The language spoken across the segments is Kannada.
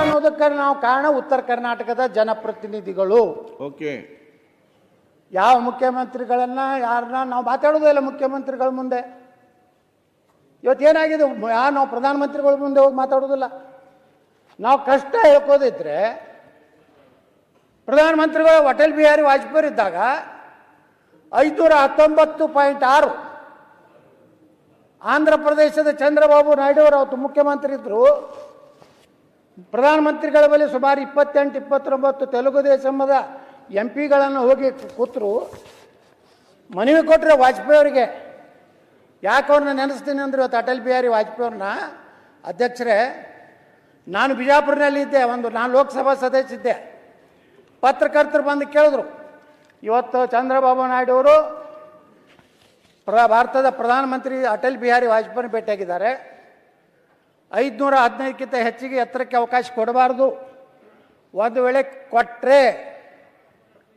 ಅನ್ನೋದಕ್ಕೆ ನಾವು ಕಾರಣ ಉತ್ತರ ಕರ್ನಾಟಕದ ಜನಪ್ರತಿನಿಧಿಗಳು. ಓಕೆ. ಯಾವ ಮುಖ್ಯಮಂತ್ರಿಗಳನ್ನ ಯಾರನ್ನ ನಾವು ಮಾತಾಡೋದೇ ಇಲ್ಲ ಮುಖ್ಯಮಂತ್ರಿಗಳ ಮುಂದೆ. ಇವತ್ತು ಏನಾಗಿದೆ? ಯಾ ನಾವು ಪ್ರಧಾನಮಂತ್ರಿಗಳ ಮುಂದೆ ಹೋಗಿ ಮಾತಾಡೋದಿಲ್ಲ. ನಾವು ಕಷ್ಟ ಹೇಳ್ಕೋದಿದ್ರೆ ಪ್ರಧಾನಮಂತ್ರಿಗಳು ಅಟಲ್ ಬಿಹಾರಿ ವಾಜಪೇಯಿ ಇದ್ದಾಗ ಐದುನೂರ ಹತ್ತೊಂಬತ್ತು ಪಾಯಿಂಟ್ ಆರು ಆಂಧ್ರ ಪ್ರದೇಶದ ಚಂದ್ರಬಾಬು ನಾಯ್ಡು ಅವರು ಅವತ್ತು ಮುಖ್ಯಮಂತ್ರಿ ಇದ್ದರು ಪ್ರಧಾನಮಂತ್ರಿಗಳ ಬಳಿ ಸುಮಾರು ಇಪ್ಪತ್ತೆಂಟು, ಇಪ್ಪತ್ತೊಂಬತ್ತು ತೆಲುಗು ದೇಶಮದ ಎಂ ಪಿಗಳನ್ನು ಹೋಗಿ ಕೂತರು. ಮನವಿ ಕೊಟ್ಟರೆ ವಾಜಪೇಯಿ ಅವರಿಗೆ. ಯಾಕೆ ಅವ್ರನ್ನ ನೆನೆಸ್ತೀನಿ ಅಂದ್ರೆ ಇವತ್ತು ಅಟಲ್ ಬಿಹಾರಿ ವಾಜಪೇಯಿ ಅವ್ರನ್ನ. ಅಧ್ಯಕ್ಷರೇ, ನಾನು ಬಿಜಾಪುರನಲ್ಲಿ ಇದ್ದೆ, ಒಂದು ನಾನು ಲೋಕಸಭಾ ಸದಸ್ಯ ಇದ್ದೆ. ಪತ್ರಕರ್ತರು ಬಂದು ಕೇಳಿದ್ರು. ಇವತ್ತು ಚಂದ್ರಬಾಬು ನಾಯ್ಡು ಅವರು ಪ್ರ, ಭಾರತದ ಪ್ರಧಾನಮಂತ್ರಿ ಅಟಲ್ ಬಿಹಾರಿ ವಾಜಪೇಯಿ ಭೇಟಿಯಾಗಿದ್ದಾರೆ. ಐದುನೂರ ಹದಿನೈದಕ್ಕಿಂತ ಹೆಚ್ಚಿಗೆ ಎತ್ತರಕ್ಕೆ ಅವಕಾಶ ಕೊಡಬಾರ್ದು. ಒಂದು ವೇಳೆ ಕೊಟ್ಟರೆ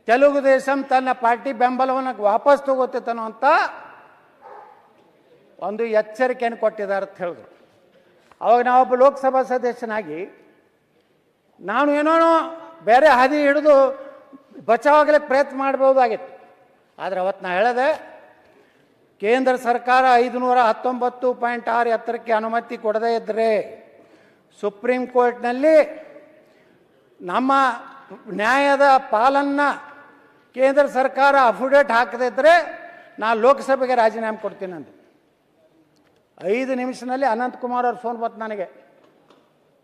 ತೆಲುಗು ದೇಶಂ ತನ್ನ ಪಾರ್ಟಿ ಬೆಂಬಲವನ್ನು ವಾಪಸ್ ತಗೋತಿತ್ತನೋ ಅಂತ ಒಂದು ಎಚ್ಚರಿಕೆಯನ್ನು ಕೊಟ್ಟಿದ್ದಾರೆ ಅಂತ ಹೇಳಿದ್ರು. ಅವಾಗ ನಾವೊಬ್ಬ ಲೋಕಸಭಾ ಸದಸ್ಯನಾಗಿ ನಾನು ಏನೋ ಬೇರೆ ಹಾದಿ ಹಿಡಿದು ಬಚಾವಾಗಲಿಕ್ಕೆ ಪ್ರಯತ್ನ ಮಾಡ್ಬೋದಾಗಿತ್ತು ಆದರೆ ಅವತ್ತು ನಾ ಹೇಳಿದೆ ಕೇಂದ್ರ ಸರ್ಕಾರ ಐದುನೂರ ಹತ್ತೊಂಬತ್ತು ಪಾಯಿಂಟ್ ಆರು ಎತ್ತರಕ್ಕೆ ಅನುಮತಿ ಕೊಡದೇ ಇದ್ದರೆ ಸುಪ್ರೀಂ ಕೋರ್ಟ್ನಲ್ಲಿ ನಮ್ಮ ನ್ಯಾಯದ ಪಾಲನ್ನು ಕೇಂದ್ರ ಸರ್ಕಾರ ಅಫಿಡೇಟ್ ಹಾಕದೇ ಇದ್ದರೆ ನಾನು ಲೋಕಸಭೆಗೆ ರಾಜೀನಾಮೆ ಕೊಡ್ತೀನಿ ಅಂದೆ ಐದು ನಿಮಿಷದಲ್ಲಿ ಅನಂತಕುಮಾರ್ ಅವ್ರ ಫೋನ್ ಬಂತು ನನಗೆ.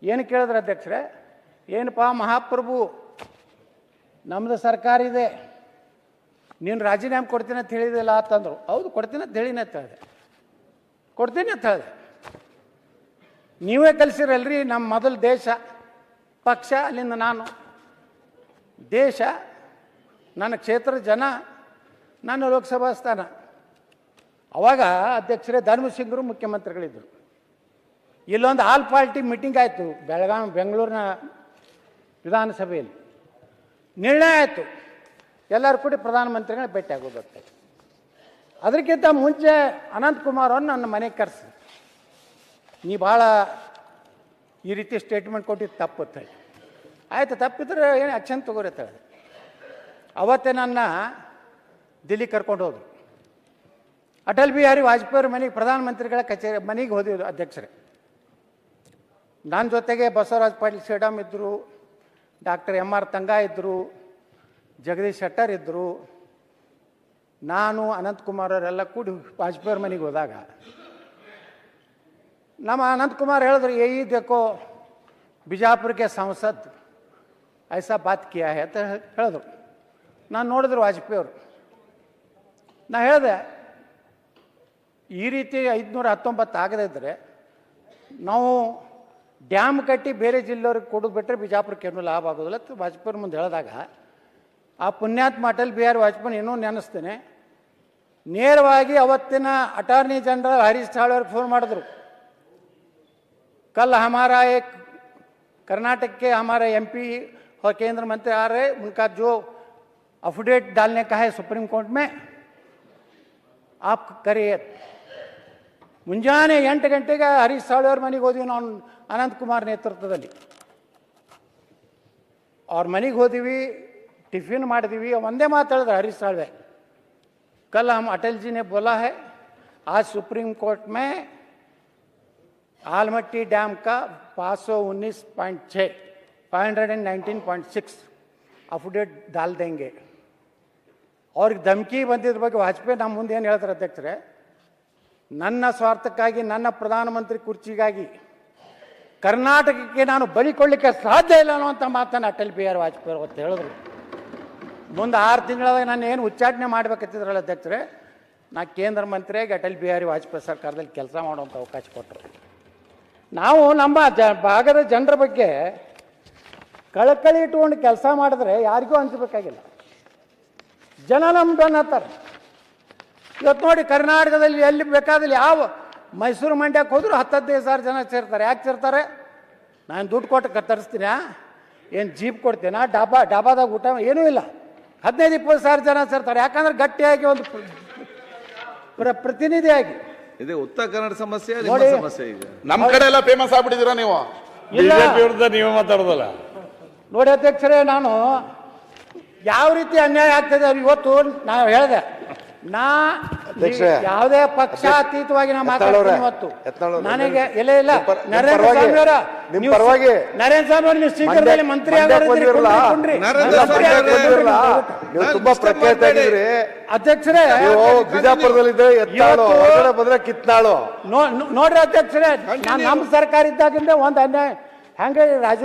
ಏನು ಕೇಳಿದ್ರೆ ಅಧ್ಯಕ್ಷರೇ? ಏನಪ್ಪ ಮಹಾಪ್ರಭು ನಮ್ಮದು ಸರ್ಕಾರ ಇದೆ. ನೀನು ರಾಜೀನಾಮೆ ಕೊಡ್ತೀನಿ ಅಂತ ಹೇಳಿದಿಲ್ಲ ಅಂತಂದರು ಹೌದು, ಕೊಡ್ತೀನಿ ಅಂತ ಹೇಳಿನ ಅಂತ ಹೇಳಿದೆ. ಕೊಡ್ತೀನಿ ಅಂತ ಹೇಳಿದೆ. ನೀವೇ ಕಲಿಸಿರಲ್ರಿ ನಮ್ಮ ಮೊದಲು ದೇಶ, ಪಕ್ಷ, ಅಲ್ಲಿಂದ ನಾನು. ದೇಶ, ನನ್ನ ಕ್ಷೇತ್ರದ ಜನ, ನನ್ನ ಲೋಕಸಭಾ ಸ್ಥಾನ. ಅವಾಗ ಅಧ್ಯಕ್ಷರೇ ಧರ್ಮಸಿಂಗರು ಮುಖ್ಯಮಂತ್ರಿಗಳಿದ್ದರು ಇಲ್ಲೊಂದು ಆಲ್ ಪಾರ್ಟಿ ಮೀಟಿಂಗ್ ಆಯಿತು ಬೆಳಗಾವಿ ಬೆಂಗಳೂರಿನ ವಿಧಾನಸಭೆಯಲ್ಲಿ. ನಿರ್ಣಯ ಆಯಿತು. ಎಲ್ಲರೂ ಕೂಡಿ ಪ್ರಧಾನಮಂತ್ರಿಗಳ ಭೇಟಿ ಅದಕ್ಕಿಂತ ಮುಂಚೆ ಅನಂತಕುಮಾರ್ ಅವ್ರನ್ನ ನನ್ನ ಮನೆಗೆ ಕರೆಸಿ. ನೀ ಭಾಳ ಈ ರೀತಿ ಸ್ಟೇಟ್ಮೆಂಟ್ ಕೊಟ್ಟಿದ್ದು ತಪ್ಪು ಅಂತ ಹೇಳಿ. ಆಯ್ತು, ತಪ್ಪಿದ್ರೆ ಏನು ಅಚ್ಚನ್ ತಗೋರಿ ಅಂತ ಹೇಳಿದೆ ಅವತ್ತೇ ನನ್ನ ದಿಲ್ಲಿ ಕರ್ಕೊಂಡು ಹೋದ್ರು. ಅಟಲ್ ಬಿಹಾರಿ ವಾಜಪೇಯಿ ಮನೆಗೆ ಪ್ರಧಾನಮಂತ್ರಿಗಳ ಕಚೇರಿ, ಮನೆಗೆ ಹೋದಿದ್ರು ಅಧ್ಯಕ್ಷರೇ. ನನ್ನ ಜೊತೆಗೆ ಬಸವರಾಜ್ ಪಾಟೀಲ್ ಸೇಡಮ್ ಇದ್ದರು ಡಾಕ್ಟರ್ ಎಂ ಆರ್ ತಂಗ ಇದ್ದರು ಜಗದೀಶ್ ಶೆಟ್ಟರ್ ಇದ್ದರು ನಾನು ಅನಂತಕುಮಾರ್ ಅವರೆಲ್ಲ ಕೂಡಿ ವಾಜಪೇಯಿ ಮನೆಗೆ ಹೋದಾಗ, ನಮ್ಮ ಅನಂತಕುಮಾರ್ ಹೇಳಿದ್ರು, ಏ ದೇಕೋ ಬಿಜಾಪುರಕ್ಕೆ ಸಂಸತ್, ಐಸಾ ಬಾತ್ ಕಿಯಾ ಅಂತ ಹೇಳಿದ್ರು. ನಾನು ನೋಡಿದ್ರು ವಾಜಪೇಯಿ ಅವರು ನಾ ಹೇಳಿದೆ, ಈ ರೀತಿ ಐದುನೂರ ಹತ್ತೊಂಬತ್ತು ಆಗದೇ ಇದ್ದರೆ ನಾವು ಡ್ಯಾಮ್ ಕಟ್ಟಿ ಬೇರೆ ಜಿಲ್ಲೆಯವ್ರಿಗೆ ಕೊಡೋದು ಬಿಟ್ಟರೆ ಬಿಜಾಪುರಕ್ಕೆ ಏನೂ ಲಾಭ ಆಗೋದಿಲ್ಲ ವಾಜಪೇಯಿ ಮುಂದೆ ಹೇಳಿದಾಗ ಆ ಪುಣ್ಯಾತ್ಮ ಅಟಲ್ ಬಿಹಾರಿ ವಾಜಪೇಯಿ ಇನ್ನೂ ನೆನೆಸ್ತೇನೆ ನೇರವಾಗಿ ಅವತ್ತಿನ ಅಟಾರ್ನಿ ಜನರಲ್ ಹರೀಶ್ ಸಾಳ್ ಅವ್ರಿಗೆ ಫೋನ್ ಮಾಡಿದ್ರು कल हमारा एक कर्नाटक के हमारे एमपी और केंद्र मंत्री आ रहे उनका जो अफिडेट डालने का है सुप्रीम कोर्ट में आप करिए ಮುಂಜಾನೆ ಎಂಟು ಗಂಟೆಗೆ ಹರೀಶ್ ಸಾಳಿ ಅವ್ರ ಮನೆಗೆ ಹೋದ್ವಿ ನಾವು ಅನಂತಕುಮಾರ್ ನೇತೃತ್ವದಲ್ಲಿ ಅವ್ರ ಮನೆಗೆ ಹೋದಿವಿ ಟಿಫಿನ್ ಮಾಡಿದ್ವಿ ಒಂದೇ ಮಾತು ಹೇಳಿದ್ರು ಹರೀಶ್ ಸಾಳ್ವೆ कल हम अटल जी ने बोला है आज सुप्रीम कोर्ट में आलमट्टी डैम का पाँच सौ उन्नीस पॉइंट छः five hundred and nineteen point six affidavit डाल देंगे ಅವ್ರಿಗೆ ಧಮಕಿ ಬಂದಿದ್ರ ಬಗ್ಗೆ ವಾಜಪೇಯಿ ನಮ್ಮ ಮುಂದೆ ಏನು ಹೇಳ್ತಾರೆ ಅಧ್ಯಕ್ಷರೇ ನನ್ನ ಸ್ವಾರ್ಥಕ್ಕಾಗಿ ನನ್ನ ಪ್ರಧಾನಮಂತ್ರಿ ಕುರ್ಚಿಗಾಗಿ ಕರ್ನಾಟಕಕ್ಕೆ ನಾನು ಬಲಿ ಕೊಡಲಿಕ್ಕೆ ಸಾಧ್ಯ ಇಲ್ಲ ಅನ್ನುವಂಥ ಮಾತನ್ನು ಅಟಲ್ ಬಿಹಾರಿ ವಾಜಪೇಯಿ ಅವತ್ತು ಹೇಳಿದ್ರು ಮುಂದೆ ಆರು ತಿಂಗಳಾದಾಗ ನಾನು ಏನು ಉಚ್ಚಾಟನೆ ಮಾಡ್ಬೇಕಂತಿದ್ರಲ್ಲ ಅಧ್ಯಕ್ಷರೇ, ನಾ ಕೇಂದ್ರ ಮಂತ್ರಿಯಾಗಿ ಅಟಲ್ ಬಿಹಾರಿ ವಾಜಪೇಯಿ ಸರ್ಕಾರದಲ್ಲಿ ಕೆಲಸ ಮಾಡುವಂಥ ಅವಕಾಶ ಕೊಟ್ಟರು. ನಾವು ನಮ್ಮ ಜ, ಭಾಗದ ಜನರ ಬಗ್ಗೆ ಕಳಕಳಿ ಇಟ್ಕೊಂಡು ಕೆಲಸ ಮಾಡಿದ್ರೆ ಯಾರಿಗೂ ಹಂಚಬೇಕಾಗಿಲ್ಲ ಜನ ನಮ್ಮ ಬೆನ್ನತ್ತಾರೆ ಇವತ್ತು ನೋಡಿ ಕರ್ನಾಟಕದಲ್ಲಿ ಎಲ್ಲಿ ಬೇಕಾದಲ್ಲಿ ಯಾವ ಮೈಸೂರು ಮಂಡ್ಯಕ್ಕೆ ಹೋದರೂ ಹತ್ತು ಹದಿನೈದು ಸಾವಿರ ಜನ ಸೇರ್ತಾರೆ. ಯಾಕೆ ಸೇರ್ತಾರೆ? ನಾನು ದುಡ್ಡು ಕೊಟ್ಟು ಕತ್ತರಿಸ್ತೀನಿ? ಏನು ಜೀಪ್ ಕೊಡ್ತೀನ? ಡಾಬಾ, ಡಾಬಾದಾಗ ಊಟ ಏನೂ ಇಲ್ಲ. ಹದಿನೈದು ಇಪ್ಪತ್ತು ಸಾವಿರ ಜನ ಸೇರ್ತಾರೆ. ಯಾಕಂದ್ರೆ ಗಟ್ಟಿಯಾಗಿ ಒಂದು ಪ್ರ- ಪ್ರ- ಪ್ರತಿನಿಧಿಯಾಗಿ. ಇದೆ ಉತ್ತರ ಕನ್ನಡ ಸಮಸ್ಯೆ ನೋಡಿ. ನಿಮ್ಮ ಸಮಸ್ಯೆ ಈಗ? ನಮ್ ಕಡೆ ಎಲ್ಲ ಫೇಮಸ್ ಆಗ್ಬಿಟ್ಟಿದ್ದೀರಾ ನೀವು? ಇಲ್ಲ. ಬಿಜೆಪಿ ವಿರುದ್ಧ ನೀವೇ ಮಾತಾಡೋದಲ್ಲ. ನೋಡಿ ಅಧ್ಯಕ್ಷರೇ ನಾನು ಯಾವ ರೀತಿ ಅನ್ಯಾಯ ಆಗ್ತದೆ ಅದು ಇವತ್ತು ನಾವು ಹೇಳಿದೆ. ನಾ ಯಾವುದೇ ಪಕ್ಷಾತೀತವಾಗಿ ನಾವು ಮಾತಾಡ್ತೀನಿ ಇವತ್ತು ನನಗೆ ಇಲ್ಲ. ಇಲ್ಲ ನರೇಂದ್ರ ಸ್ವಾಮಿ ಅವರ ನಿಮ್ಮ ಪರವಾಗಿ ನರೇಂದ್ರ ಸ್ವಾಮಿ ಅವರು ನೀವು ಮಂತ್ರಿ ನೀವು ತುಂಬಾ ಪ್ರಖ್ಯಾತ ಆಗಿದ್ರಿ ಅಧ್ಯಕ್ಷರೇ ಎತ್ತಾಳು ಬಂದ್ರೆ ಕಿತ್ನಾಳು. ನೋಡ್ರಿ ಅಧ್ಯಕ್ಷರೇ ನಮ್ ನಮ್ಮ ಸರ್ಕಾರ ಇದ್ದಾಗಿಂದ ಒಂದ್ ಅನ್ಯಾಯ ಹೆಂಗೆ ರಾಜ